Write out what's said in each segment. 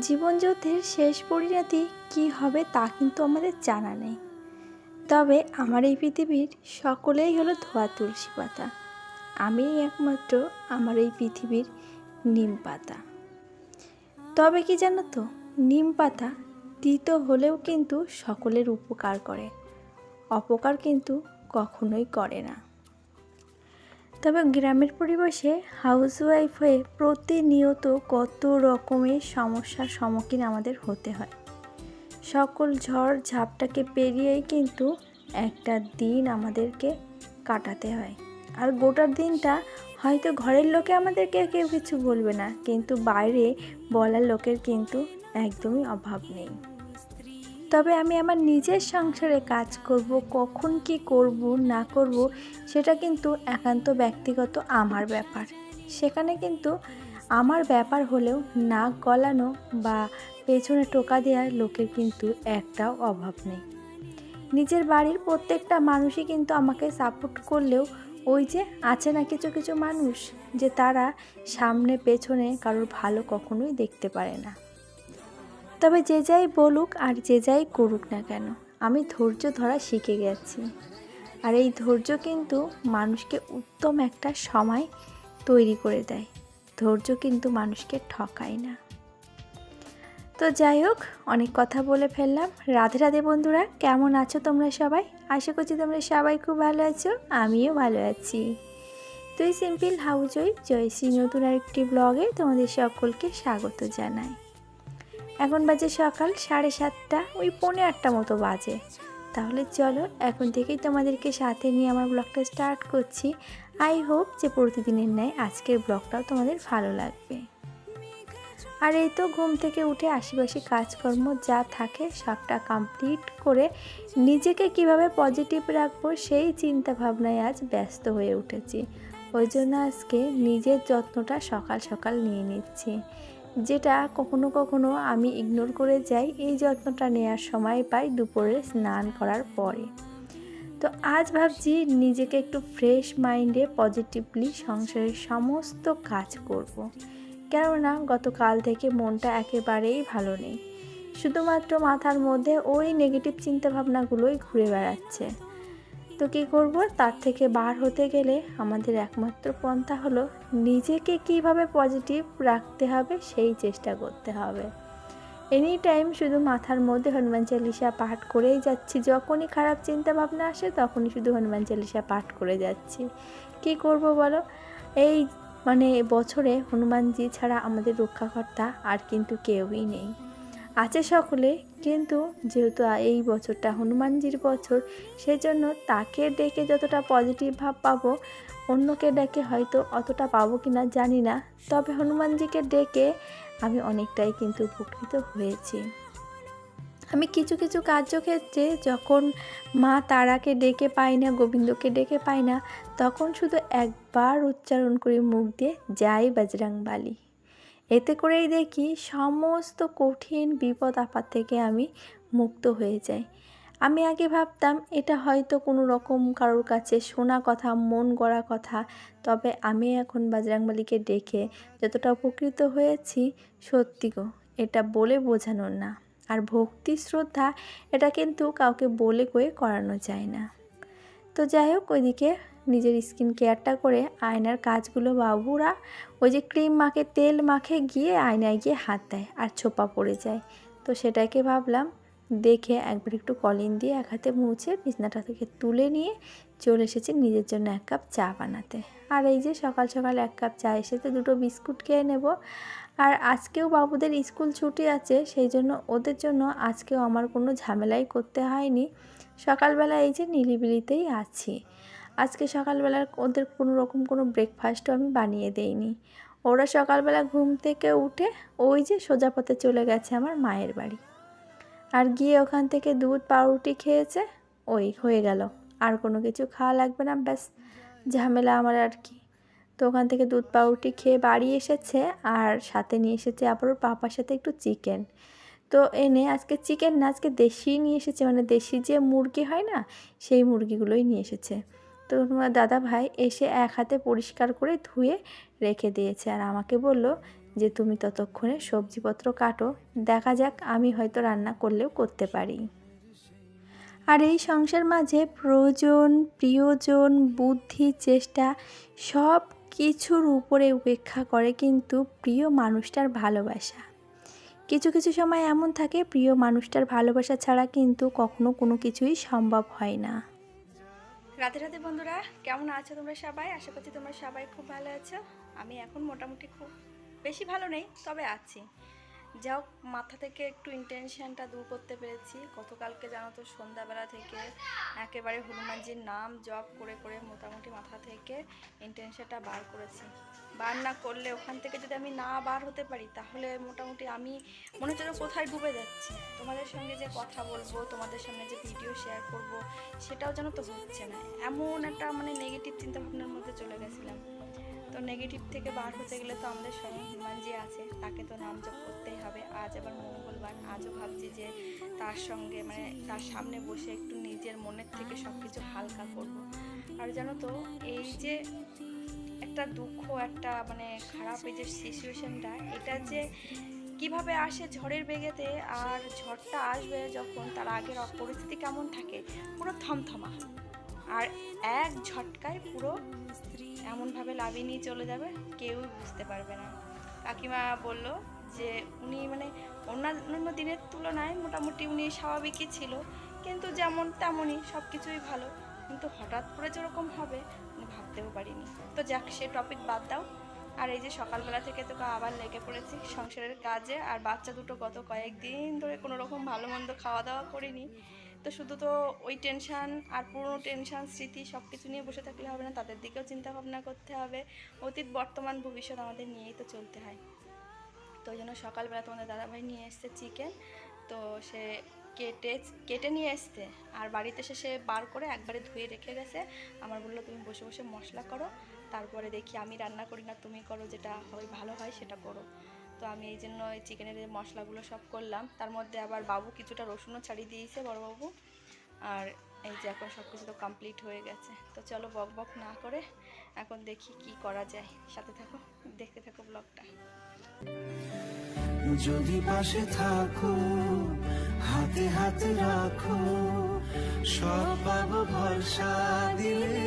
জীবনযুদ্ধের শেষ পরিণতি কী হবে তা কিন্তু আমাদের জানা নেই। তবে আমার এই পৃথিবীর সকলেই হলো ধোয়া তুলসী পাতা। আমি একমাত্র আমার এই পৃথিবীর নিম পাতা। তবে কি জানো তো, নিম পাতা তিতো হলেও কিন্তু সকলের উপকার করে, অপকার কিন্তু কখনোই করে না। তবে গ্রামের পরিবেশে হাউসওয়াইফ হয়ে প্রতিনিয়ত কত রকমের সমস্যার সম্মুখীন আমাদের হতে হয়। সকল ঝড় ঝাপটাকে পেরিয়েই কিন্তু একটা দিন আমাদেরকে কাটাতে হয়। আর গোটার দিনটা হয়তো ঘরের লোকে আমাদেরকে কেউ কিছু বলবে না, কিন্তু বাইরে বলার লোকের কিন্তু একদমই অভাব নেই। তবে আমি আমার নিজের সংসারে কাজ করব, কখন কি করব, না করব, সেটা কিন্তু একান্ত ব্যক্তিগত আমার ব্যাপার। সেখানে কিন্তু আমার ব্যাপার হলেও নাক গলানো বা পেছনে টোকা দেওয়ার লোকের কিন্তু একটাও অভাব নেই। নিজের বাড়ির প্রত্যেকটা মানুষই কিন্তু আমাকে সাপোর্ট করলেও ওই যে আছে না কিছু কিছু মানুষ যে তারা সামনে, পেছনে কারোর ভালো কখনোই দেখতে পারে না। তবে যে যাই বলুক আর যে যাই করুক না কেন, আমি ধৈর্য ধরা শিখে গেছি। আর এই ধৈর্য কিন্তু মানুষকে উত্তম একটা সময় তৈরি করে দেয়। ধৈর্য কিন্তু মানুষকে ঠকায় না। তো যাই হোক, অনেক কথা বলে ফেললাম। রাধে রাধে বন্ধুরা, কেমন আছো তোমরা সবাই? আশা করছি তোমরা সবাই খুব ভালো আছো, আমিও ভালো আছি। তুই সিম্পল হাউজই জয়শ্রী নতুন আরেকটি ব্লগে তোমাদের সকলকে স্বাগত জানাই। এখন বাজে সকাল সাড়ে সাতটা, ওই পৌনে আটটা মতো বাজে। তাহলে চলো, এখন থেকেই তোমাদেরকে সাথে নিয়ে আমার ব্লগটা স্টার্ট করছি। আই হোপ যে প্রতিদিনের ন্যায় আজকের ব্লগটাও তোমাদের ভালো লাগবে। আর এই তো ঘুম থেকে উঠে আশেপাশে কাজকর্ম যা থাকে সবটা কমপ্লিট করে নিজেকে কীভাবে পজিটিভ রাখব সেই চিন্তা ভাবনায় আজ ব্যস্ত হয়ে উঠেছি। ওই জন্য আজকে নিজের যত্নটা সকাল সকাল নিয়ে নিচ্ছি। যেটা কখনো কখনো আমি ইগনোর করে যাই, এই যত্নটা নেওয়ার সময় পাই দুপুরে স্নান করার পরে। তো আজ ভাবছি নিজেকে একটু ফ্রেশ মাইন্ডে পজিটিভলি সংসারের সমস্ত কাজ করব। কেননা গতকাল থেকে মনটা একেবারেই ভালো নেই। শুধুমাত্র মাথার মধ্যে ওই নেগেটিভ চিন্তাভাবনাগুলোই ঘুরে বেড়াচ্ছে। তো কী করব? তার থেকে বার হতে গেলে আমাদের একমাত্র পন্থা হলো নিজেকে কীভাবে পজিটিভ রাখতে হবে সেই চেষ্টা করতে হবে। এনি টাইম শুধু মাথার মধ্যে হনুমান চালিশা পাঠ করেই যাচ্ছি, যখনই খারাপ চিন্তা ভাবনা আসে তখনই শুধু হনুমান চালিশা পাঠ করে যাচ্ছি। কি করব বলো? এই মানে বছরে হনুমানজি ছাড়া আমাদের রক্ষাকর্তা আর কিন্তু কেউই নেই। আছে সকলে, কিন্তু যেহেতু এই বছরটা হনুমানজির বছর, সেজন্য তাকে ডেকে যতটা পজিটিভ ভাব পাবো, অন্যকে ডেকে হয়তো অতটা পাবো কি না জানি না। তবে হনুমানজিকে ডেকে আমি অনেকটাই কিন্তু উপকৃত হয়েছি। আমি কিছু কিছু কার্যক্ষেত্রে যখন মা তারাকে ডেকে পাই না, গোবিন্দকে ডেকে পাই না, তখন শুধু একবার উচ্চারণ করি মুখ দিয়ে যাই বাজরাং বালি এতে করেই দেখি সমস্ত কঠিন বিপদ আপদ থেকে আমি মুক্ত হয়ে যাই। আমি আগে ভাবতাম, এটা হয়তো কোনো রকম কারোর কাছে শোনা কথা, মন গড়া কথা, তবে আমি এখন বাজরাংবালিকে ডেকে যতটা উপকৃত হয়েছি, সত্যি গো, এটা বলে বোঝানোর না। আর ভক্তি, শ্রদ্ধা, এটা কিন্তু কাউকে বলে কয়ে করানো যায় না। তো যাই হোক, ওইদিকে নিজের স্কিন কেয়ারটা করে আয়নার কাজগুলো বাবুরা ওই যে ক্রিম মাখে, তেল মাখে গিয়ে আয়নায় গিয়ে হাত দেয় আর ছোপা পড়ে যায়। তো সেটাকে ভাবলাম, দেখে একবার একটু কলিন দিয়ে এক হাতে মুছে বিছনাটা থেকে তুলে নিয়ে চলে এসেছি নিজের জন্য এক কাপ চা বানাতে। আর এই যে সকাল সকাল এক কাপ চা এসেছে, দুটো বিস্কুট খেয়ে নেব। আর আজকেও বাবুদের স্কুল ছুটি আছে, সেই জন্য ওদের জন্য আজকেও আমার কোনো ঝামেলাই করতে হয়নি। সকালবেলা এই যে নিলিবিলিতেই আছি। আজকে সকালবেলার ওদের কোনো রকম কোনো ব্রেকফাস্টও আমি বানিয়ে দেইনি। ওরা সকালবেলা ঘুম থেকে উঠে ওই যে সোজা পথে চলে গেছে আমার মায়ের বাড়ি। আর গিয়ে ওখান থেকে দুধ, পাউরুটি খেয়েছে, ওই হয়ে গেল। আর কোনো কিছু খাওয়া লাগবে না, ব্যাস। ঝামেলা আমার আর কি। তো ওখান থেকে দুধ, পাউরুটি খেয়ে বাড়ি এসেছে আর সাথে নিয়ে এসেছে আবার ওর পাপার সাথে একটু চিকেন তো এনে আজকে চিকেন না, আজকে দেশি নিয়ে এসেছে। মানে দেশি যে মুরগি হয় না, সেই মুরগিগুলোই নিয়ে এসেছে। তোমার দাদা ভাই এসে এক হাতে পরিষ্কার করে ধুয়ে রেখে দিয়েছে আর আমাকে বলল যে, তুমি ততক্ষণে সবজিপত্র কাটো, দেখা যাক আমি হয়তো রান্না করলেও করতে পারি। আর এই সংসার মাঝে প্রয়োজন, প্রিয়জন, বুদ্ধি, চেষ্টা সব কিছুর উপরে উপেক্ষা করে কিন্তু প্রিয় মানুষটার ভালোবাসা। কিছু কিছু সময় এমন থাকে, প্রিয় মানুষটার ভালোবাসা ছাড়া কিন্তু কখনো কোনো কিছুই সম্ভব হয় না। রাধে রাতে বন্ধুরা, কেমন আছো তোমরা সবাই? আশা করছি তোমরা সবাই খুব ভালো আছো। আমি এখন মোটামুটি খুব বেশি ভালো নেই, তবে আছি। যাও, মাথা থেকে একটু ইন্টেনশনটা দূর করতে পেরেছি। গতকালকে জানো তো, সন্ধ্যাবেলা থেকে একেবারে হনুমানজির নাম জপ করে করে মোটামুটি মাথা থেকে ইন্টেনশনটা বার করেছি। বার না করলে, ওখান থেকে যদি আমি না বার হতে পারি, তাহলে মোটামুটি আমি মনে হচ্ছে কোথায় ডুবে যাচ্ছি। তোমাদের সঙ্গে যে কথা বলব, তোমাদের সামনে যে ভিডিও শেয়ার করব, সেটাও যেন তো হচ্ছে না। এমন একটা মানে নেগেটিভ চিন্তাভাবনার মধ্যে চলে গেছিলাম। তো নেগেটিভ থেকে বার হতে গেলে তো আমাদের স্বয়ং হনুমান যে আছে, তাকে তো নাম জপ করতেই হবে। আজ আবার মঙ্গলবার, আজও ভাবছি যে তার সঙ্গে মানে তার সামনে বসে একটু নিজের মনের থেকে সব কিছু হালকা করব। আর জানো তো, এই যে একটা দুঃখ, একটা মানে খারাপ এই যে সিচুয়েশনটা এটা যে কীভাবে আসে ঝড়ের বেগেতে আর ঝড়টা আসবে যখন তার আগের পরিস্থিতি কেমন থাকে, পুরো থমথমা। আর এক ঝটকায় পুরো এমনভাবে লাভিয়ে নিয়ে চলে যাবে, কেউই বুঝতে পারবে না। কাকিমা বলল যে উনি মানে অন্যান্য দিনের তুলনায় মোটামুটি উনি স্বাভাবিকই ছিল, কিন্তু যেমন তেমনই সব কিছুই ভালো, কিন্তু হঠাৎ করে যেরকম হবে ভাবতেও পারিনি। তো যাক, সে টপিক বাদ দাও। আর এই যে সকালবেলা থেকে তোকে আবার লেগে পড়েছি সংসারের কাজে, আর বাচ্চা দুটো গত কয়েকদিন ধরে কোনো রকম ভালো মন্দ খাওয়া দাওয়া করিনি। তো শুধু তো ওই টেনশান আর পুরনো টেনশান স্মৃতি সব কিছু নিয়ে বসে থাকলে হবে না, তাদের দিকেও চিন্তা ভাবনা করতে হবে। অতীত, বর্তমান, ভবিষ্যৎ আমাদের নিয়েই তো চলতে হয়। তো ওই জন্য সকালবেলা তোমাদের দাদাভাই নিয়ে এসছে চিকেন তো সে কেটে কেটে নিয়ে এসছে আর বাড়িতে এসে সে বার করে একবারে ধুয়ে রেখে গেছে। আমার বলল, তুমি বসে বসে মশলা করো। তারপরে দেখি আমি রান্না করি না, তুমি করো। যেটা হয়, ভালো হয়, সেটা করো। তো আমি এই জন্য এই চিকেনের মশলাগুলো সব করলাম। তার মধ্যে আবার বাবু কিছুটা রসুনও ছাড়িয়ে দিয়েছে বড়বাবু আর এই যে এখন সব কিছু তো কমপ্লিট হয়ে গেছে। তো চলো বক বক না করে এখন দেখি কি করা যায়। সাথে থাকো, দেখতে থাকো ব্লগটা যদি পাশে থাকো, হাতে হাতে রাখো, সব পাবো ভরসা দিলে।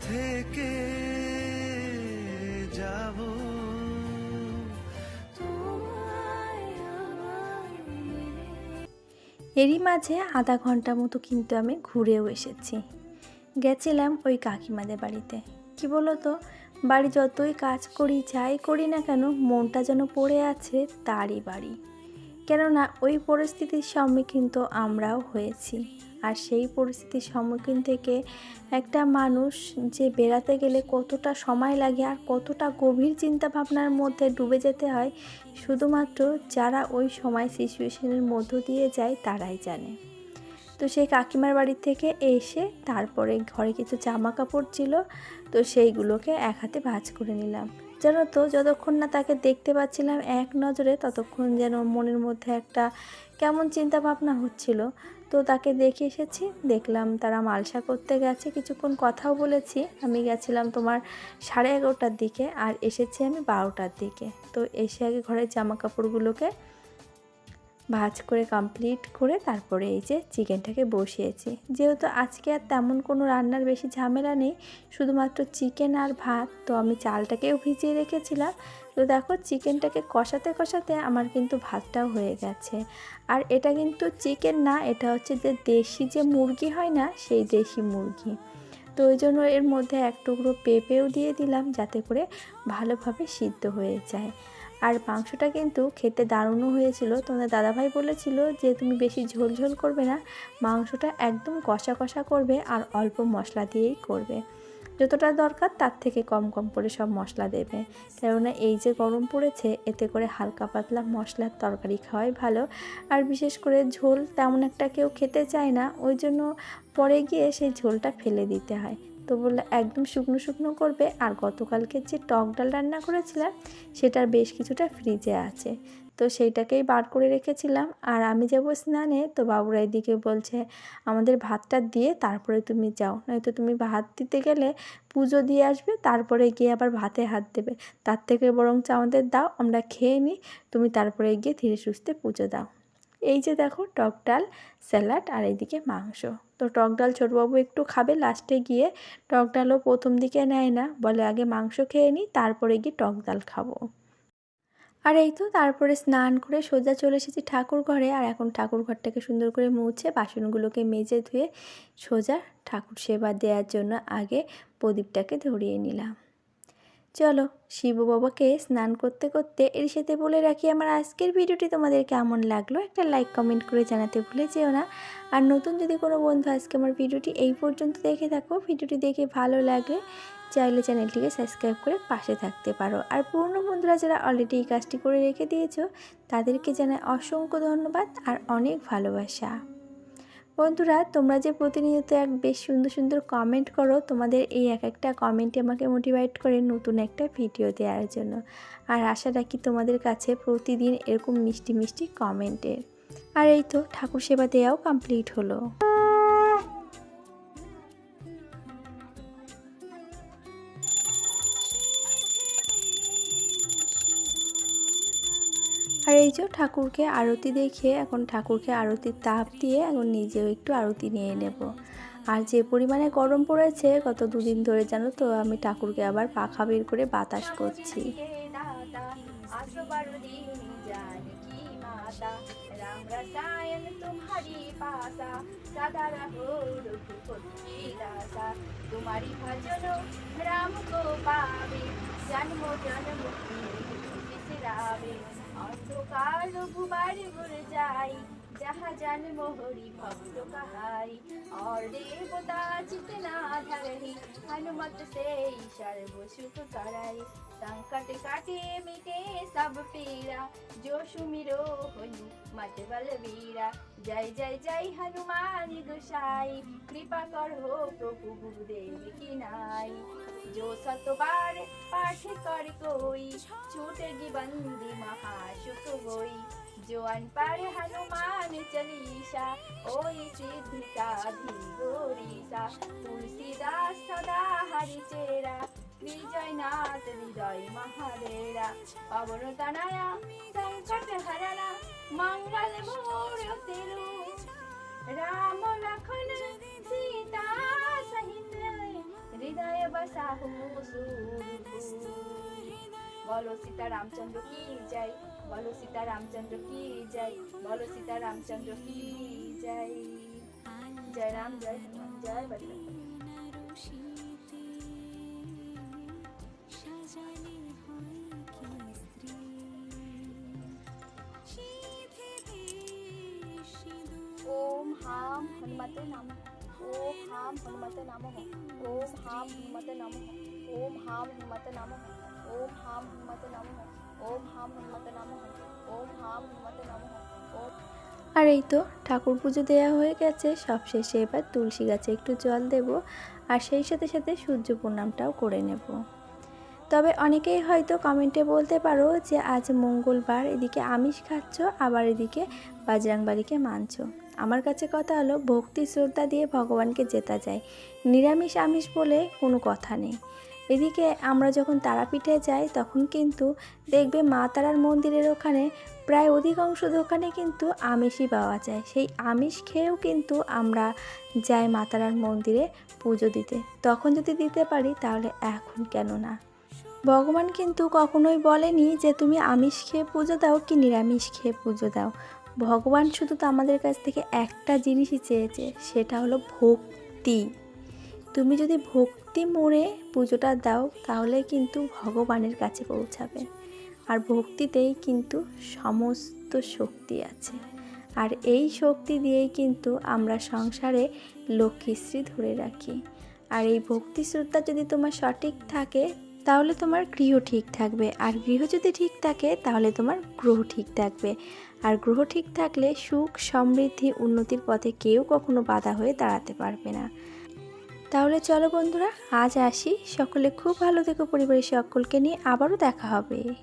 থেকে যাব। এরই মাঝে আধা ঘণ্টা মতো কিন্তু আমি ঘুরেও এসেছি। গেছিলাম ওই কাকিমাদের বাড়িতে। কি বলো তো বাড়ি যতই কাজ করি, যাই করি না কেন, মনটা যেন পড়ে আছে তারই বাড়ি। কেননা, ওই পরিস্থিতির সম্মুখীন তো আমরাও হয়েছি। আর সেই পরিস্থিতির সম্মুখীন থেকে একটা মানুষ যে বেড়াতে গেলে কতটা সময় লাগে আর কতটা গভীর চিন্তা ভাবনার মধ্যে ডুবে যেতে হয়, শুধুমাত্র যারা ওই সময় সিচুয়েশনের মধ্য দিয়ে যায়, তারাই জানে। তো সেই কাকিমার বাড়ি থেকে এসে তারপরে ঘরে কিছু জামা কাপড় ছিল, তো সেইগুলোকে এক হাতে ভাঁজ করে নিলাম। জানো তো যতক্ষণ না তাকে দেখতে পাচ্ছিলাম এক নজরে, ততক্ষণ যেন মনের মধ্যে একটা কেমন চিন্তা ভাবনা হচ্ছিল। তো তাকে দেখে এসেছি, দেখলাম তারা মালসা করতে গেছে, কিছুক্ষণ কথাও বলেছি, আমি গেছিলাম তোমার সাড়ে এগারোটার দিকে আর এসেছি আমি বারোটার দিকে। তো এসে আগে ঘরের জামা কাপড়গুলোকে ভাজ করে কমপ্লিট করে তারপরে এই যে চিকেনটাকে বসিয়েছি। যেহেতু আজকে আর তেমন কোনো রান্নার বেশি ঝামেলা নেই, শুধুমাত্র চিকেন আর ভাত, তো আমি চালটাকেও ভিজিয়ে রেখেছিলাম। তো দেখো চিকেনটাকে কষাতে কষাতে আমার কিন্তু ভাতটাও হয়ে গেছে। আর এটা কিন্তু চিকেন না, এটা হচ্ছে যে দেশি যে মুরগি হয় না, সেই দেশি মুরগি। তো ওই জন্য এর মধ্যে এক টুকরো পেঁপেও দিয়ে দিলাম যাতে করে ভালোভাবে সিদ্ধ হয়ে যায়। আর মাংসটা কিন্তু খেতে দারুণও হয়েছিল। তোমাদের দাদাভাই বলেছিল যে, তুমি বেশি ঝোল ঝোল করবে না, মাংসটা একদম কষা কষা করবে আর অল্প মশলা দিয়েই করবে। যতটা দরকার তার থেকে কম কম করে সব মশলা দেবে। কেননা এই যে গরম পড়েছে, এতে করে হালকা পাতলা মশলার তরকারি খাওয়াই ভালো। আর বিশেষ করে ঝোল তেমন একটা কেউ খেতে চায় না, ওই জন্য পরে গিয়ে সেই ঝোলটা ফেলে দিতে হয়। তো বলল, একদম শুকনো শুকনো করবে। আর গতকালকে যে টক ডাল রান্না করেছিলাম, সেটার বেশ কিছুটা ফ্রিজে আছে। তো সেইটাকেই বার করে রেখেছিলাম। আর আমি যাব স্নানে, তো বাবুরা এদিকে বলছে, আমাদের ভাতটা দিয়ে তারপরে তুমি যাও। নয়তো তুমি ভাত দিতে গেলে পুজো দিয়ে আসবে, তারপরে গিয়ে আবার ভাতে হাত দেবে। তার থেকে বরঞ্চ আমাদের দাও, আমরা খেয়ে নিই। তুমি তারপরে গিয়ে ধীরে সুস্থে পুজো দাও। এই যে দেখো টক ডাল, স্যালাড আর এইদিকে মাংস। তো টক ডাল ছোটবাবু একটু খাবে, লাস্টে গিয়ে টক ডালও প্রথম দিকে নেয় না। বলে আগে মাংস খেয়ে নিই তারপরে গিয়ে টক ডাল খাব। আর এই তো তারপরে স্নান করে সোজা চলে এসেছি ঠাকুর ঘরে। আর এখন ঠাকুর ঘরটাকে সুন্দর করে মুছে বাসনগুলোকে মেজে ধুয়ে সোজা ঠাকুর সেবা দেওয়ার জন্য আগে প্রদীপটাকে ধরিয়ে নিলাম। চলো শিব বাবাকে স্নান করতে করতে এর সাথে বলে রাখি, আমার আজকের ভিডিওটি তোমাদের কেমন লাগল একটা লাইক কমেন্ট করে জানাতে ভুলে যেও না। আর নতুন যদি কোনো বন্ধু আজকে আমার ভিডিওটি এই পর্যন্ত দেখে থাকো, ভিডিওটি দেখে ভালো লাগলে চাইলে চ্যানেলটিকে সাবস্ক্রাইব করে পাশে থাকতে পারো। আর পুরনো বন্ধুরা যারা অলরেডি এই কাজটি করে রেখে দিয়েছ, তাদেরকে জানায় অসংখ্য ধন্যবাদ আর অনেক ভালোবাসা। বন্ধুরা, তোমরা যে প্রতিনিয়ত এক বেশ সুন্দর সুন্দর কমেন্ট করো, তোমাদের এই এক একটা কমেন্টে আমাকে মোটিভেট করে নতুন একটা ভিডিও দেওয়ার জন্য। আর আশা রাখি তোমাদের কাছে প্রতিদিন এরকম মিষ্টি মিষ্টি কমেন্টের আর এই তো, ঠাকুর সেবা দেওয়াও কমপ্লিট হলো। এই যে ঠাকুরকে আরতি দেখে, এখন ঠাকুরকে আরতির তাপ দিয়ে এখন নিজেও একটু আরতি নিয়ে নেব। আর যে পরিমাণে গরম পড়েছে, গত দুদিন ধরে জানো তো, আমি ঠাকুরকে আবার পাখা বের করে বাতাস করছি। राम অন্ধকার ঘুমার ঘুরে যাই, যাহা জান মোহরি ভক্ত কাহাই অর দেবতা চিত না ধারণী হনুমত সেই সর্ব सुख कराई संकट काटे मिटे सब पीरा जो सुमिरो होई मत बलवीरा जय जय जय हनुमान गोसाई कृपा करो प्रभु गुरुदेव की नाई जो सतबार पाठ कर कोई छूटेगी बंदी महासुख होई जो अनपढ़ हनुमान चालीसा ओई सिद्धि साधी गोरीसा तुलसीदास सदा हरि चेरा জয়নাথ হৃদয় মহাদেরা অবরতানায়া সংকট হারানা মঙ্গল মূরতিরু রাম লখন সীতা সহিত হৃদয় বসাহু বলো সীতা রামচন্দ্র কি জয় বলো সীতা রামচন্দ্র কি জয় বলো সীতা রামচন্দ্র কি জয় জয় রাম জয় হনুমান জয় বজরঙ্গ ওম হাম হনুমতে নমঃ। ওম হাম হনুমতে নমঃ। ওম হাম হনুমতে নমঃ। ওম হাম হনুমতে নমঃ। ওম হাম হনুমতে নমঃ। ওম হাম হনুমতে নমঃ। ওম হাম হনুমতে নমঃ। ওম আর এই তো ঠাকুর পুজো দেওয়া হয়ে গেছে। সব শেষে এবার তুলসী গাছে একটু জল দেব। আর সেই সাথে সাথে সূর্য প্রণামটাও করে নেব। তবে অনেকেই হয়তো কমেন্টে বলতে পারো যে আজ মঙ্গলবার, এদিকে আমিষ খাচ্ছ, আবার এদিকে বাজরাংবাড়িকে মানছো। আমার কাছে কথা হলো, ভক্তি শ্রদ্ধা দিয়ে ভগবানকে জেতা যায়। নিরামিষ আমিষ বলে কোনো কথা নেই। এদিকে আমরা যখন তারাপীঠে যাই, তখন কিন্তু দেখবে মা তারার মন্দিরের ওখানে প্রায় অধিকাংশ দোকানে কিন্তু আমিষই পাওয়া যায়। সেই আমিষ খেয়েও কিন্তু আমরা যাই মা তারার মন্দিরে পুজো দিতে। তখন যদি দিতে পারি, তাহলে এখন কেন না? ভগবান কিন্তু কখনোই বলেনি যে তুমি আমিষ খেয়ে পুজো দাও কি নিরামিষ খেয়ে পুজো দাও। ভগবান শুধু তো আমাদের কাছ থেকে একটা জিনিসই চেয়েছে, সেটা হলো ভক্তি। তুমি যদি ভক্তি মোড়ে পুজোটা দাও, তাহলে কিন্তু ভগবানের কাছে পৌঁছাবে। আর ভক্তিতেই কিন্তু সমস্ত শক্তি আছে। আর এই শক্তি দিয়েই কিন্তু আমরা সংসারে লক্ষ্মীশ্রী ধরে রাখি। আর এই ভক্তি শ্রদ্ধা যদি তোমার সঠিক থাকে তাহলে তোমার গৃহ ঠিক থাকবে। আর গৃহ যদি ঠিক থাকে, তাহলে তোমার গ্রহ ঠিক থাকবে। আর গ্রহ ঠিক থাকলে সুখ, সমৃদ্ধি, উন্নতির পথে কেউ কখনো বাধা হয়ে দাঁড়াতে পারবে না। তাহলে চলো বন্ধুরা, আজ আসি। সকলে খুব ভালো থেকো পরিবারের সকলকে নিয়ে। আবারও দেখা হবে।